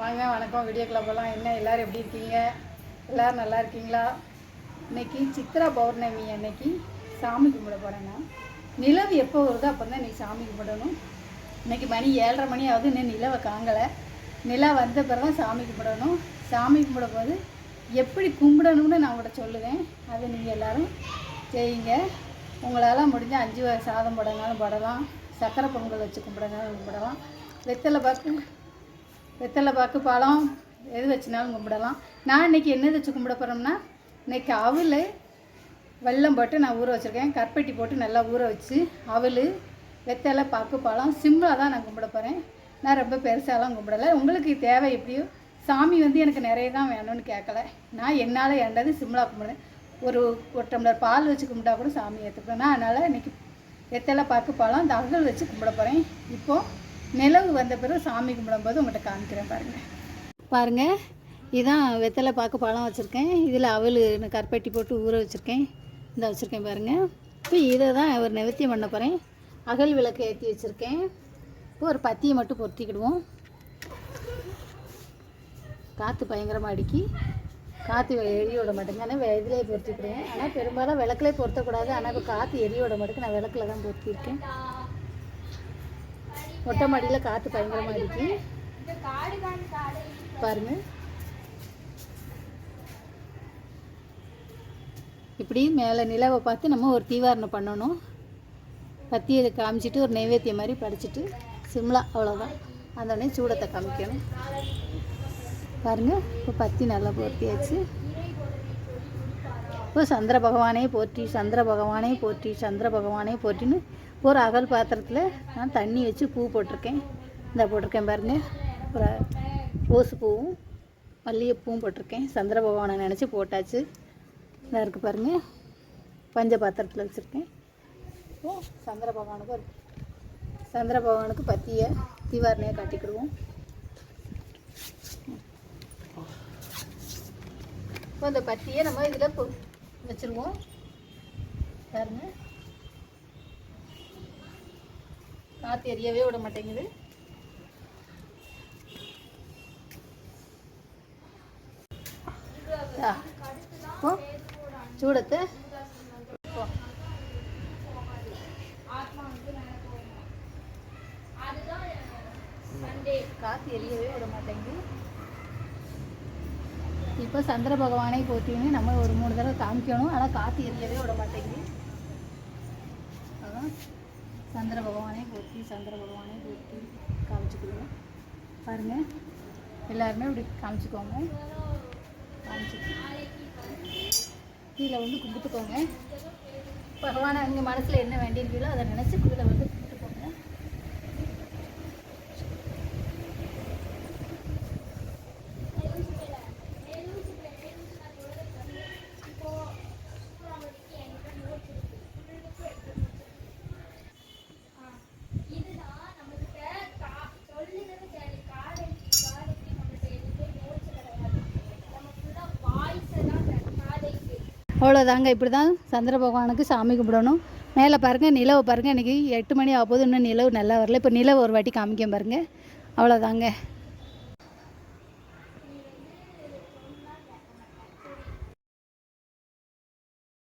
வாங்க வணக்கம். வீடியோ கிளப்பெல்லாம் என்ன? எல்லாரும் எப்படி இருக்கீங்க? எல்லாரும் நல்லா இருக்கீங்களா? இன்னைக்கு சித்ரா பௌர்ணமி அன்னைக்கு சாமி கும்பிட போகிறேன் நிலவு எப்போ வருதோ அப்போ தான் இன்னைக்கு சாமி கும்பிடணும். இன்னைக்கு மணி ஏழரை மணி ஆகுது இன்னும் நிலவை காங்கலை. நிலா வந்த பிறகு தான் சாமி கும்பிடணும். சாமி கும்பிட போது எப்படி கும்பிடணும்னு நான் உங்கள்கிட்ட சொல்லுவேன். அதை நீங்கள் எல்லாரும் செய்யுங்க. உங்களால் முடிஞ்ச அஞ்சு சாதம் போடனாலும் போடலாம். சக்கரை பொங்கல் வச்சு கும்பிடனாலும் கும்பிடலாம். வெத்தலை பார்த்து வெத்தலை பாக்கு பழம் எது வச்சுனாலும் கும்பிடலாம். நான் இன்னைக்கு என்னது வச்சு கும்பிட போகிறோம்னா இன்றைக்கி அவல் வெல்லம் போட்டு நான் ஊற வச்சுருக்கேன். கற்பட்டி போட்டு நல்லா ஊற வச்சு அவல் வெத்தலை பாக்கு பழம் சிம்பிளாக தான் நான் கும்பிட போகிறேன் நான் ரொம்ப பெருசாலாம் கும்பிடலை. உங்களுக்கு தேவை எப்படியோ சாமி வந்து எனக்கு நிறைய தான் வேணும்னு கேட்கல. நான் என்னால் ஏண்டது சிம்பிளாக கும்பிடுறேன் ஒரு ஒரு டம்ளர் பால் வச்சு கும்பிட்டா கூட சாமி ஏற்றுப்பேன் நான் அதனால் இன்னைக்கு வெத்தலை பாக்கு பழம் இந்த அகல் வச்சு கும்பிட போகிறேன் இப்போது நிலவு வந்த பிறகு சாமி கும்பிடும்போது உங்கள்கிட்ட காமிக்கிறேன் பாருங்கள் பாருங்கள் இதான் வெத்தலை பார்க்க பழம் வச்சுருக்கேன். இதில் அவல் கற்பட்டி போட்டு ஊற வச்சுருக்கேன். இந்த வச்சுருக்கேன் பாருங்கள் இப்போ இதை தான் ஒரு நிவர்த்தியம் பண்ண போகிறேன் அகல் விளக்கு ஏற்றி வச்சுருக்கேன். இப்போ ஒரு பத்தியை மட்டும் பொருத்திக்கிடுவோம். காற்று பயங்கரமாக அடிக்கி காற்று எரிய விட மாட்டேங்க ஆனால் இதிலே பொருத்திக்கிடுவேன். ஆனால் பெரும்பாலும் விளக்குலே பொருத்தக்கூடாது. ஆனால் இப்போ காற்று எரிய விட மாட்டேங்க நான் விளக்குல தான் பொருத்தியிருக்கேன். மொட்டை மாடியில் காற்று பயங்கரமாக இருக்கு பாருங்க. இப்படி மேலே நிலவை பார்த்து நம்ம ஒரு தீவாரணம் பண்ணணும். பத்தியை காமிச்சிட்டு ஒரு நைவேத்தியம் மாதிரி படைச்சிட்டு சிம்லா அவ்வளோதான் அந்த உடனே சூடத்தை காமிக்கணும். பாருங்கள் இப்போ பத்தி நல்லா போர்த்தியாச்சு இப்போ சந்திர பகவானே போற்றி சந்திர பகவானே போற்றி சந்திர பகவானே போற்றின்னு ஒரு அகல் பாத்திரத்தில் நான் தண்ணி வச்சு பூ போட்டிருக்கேன். இந்த போட்டிருக்கேன் பாருங்க. ஒரு ரோஸ் பூவும் மல்லிகைப்பூவும் போட்டிருக்கேன். சந்திர பகவானை நினச்சி போட்டாச்சு. இதாக இருக்குது பாருங்கள் பஞ்ச பாத்திரத்தில் வச்சுருக்கேன். சந்திர பகவானுக்கு ஒரு சந்திர பகவானுக்கு பத்தியை தீவாரணையாக கட்டிக்கிடுவோம். இப்போ இந்த பத்தியை நம்ம இதில் வச்சுருவோம். பாருங்கள் காற்று எரியவே விட மாட்டேங்குது. சூடத்து இப்போ சூடத்தை. காற்று எரியவே விட மாட்டேங்குது. இப்போ சந்திர பகவானை போற்றின்னு நம்ம ஒரு மூணு தடவை காமிக்கணும். ஆனால் காற்று எரியவே விட மாட்டேங்குது. அதான். சந்திர பகவானே போற்றி சந்திர பகவானே போற்றி காமிச்சுக்கிடுவோம் பாருங்கள் எல்லாருமே இப்படி காமிச்சுக்கோங்க. காமிச்சுட்டு கீழே வந்து கும்பிட்டுக்கோங்க. பகவானை அங்கே மனசில் என்ன வேண்டியிருக்கீங்களோ அதை நினச்சி கீழே வந்து கும்பிட்டுக்கோங்க அவ்வளோதாங்க இப்படி தான் சந்திர பகவானுக்கு சாமி கும்பிடணும். மேலே பாருங்கள் நிலவை பாருங்கள் இன்றைக்கி எட்டு மணி ஆக போகுது. இன்னும் நிலவு நல்லா வரல. இப்போ நிலவு ஒரு வாட்டி காமிக்க பாருங்கள் அவ்வளோதாங்க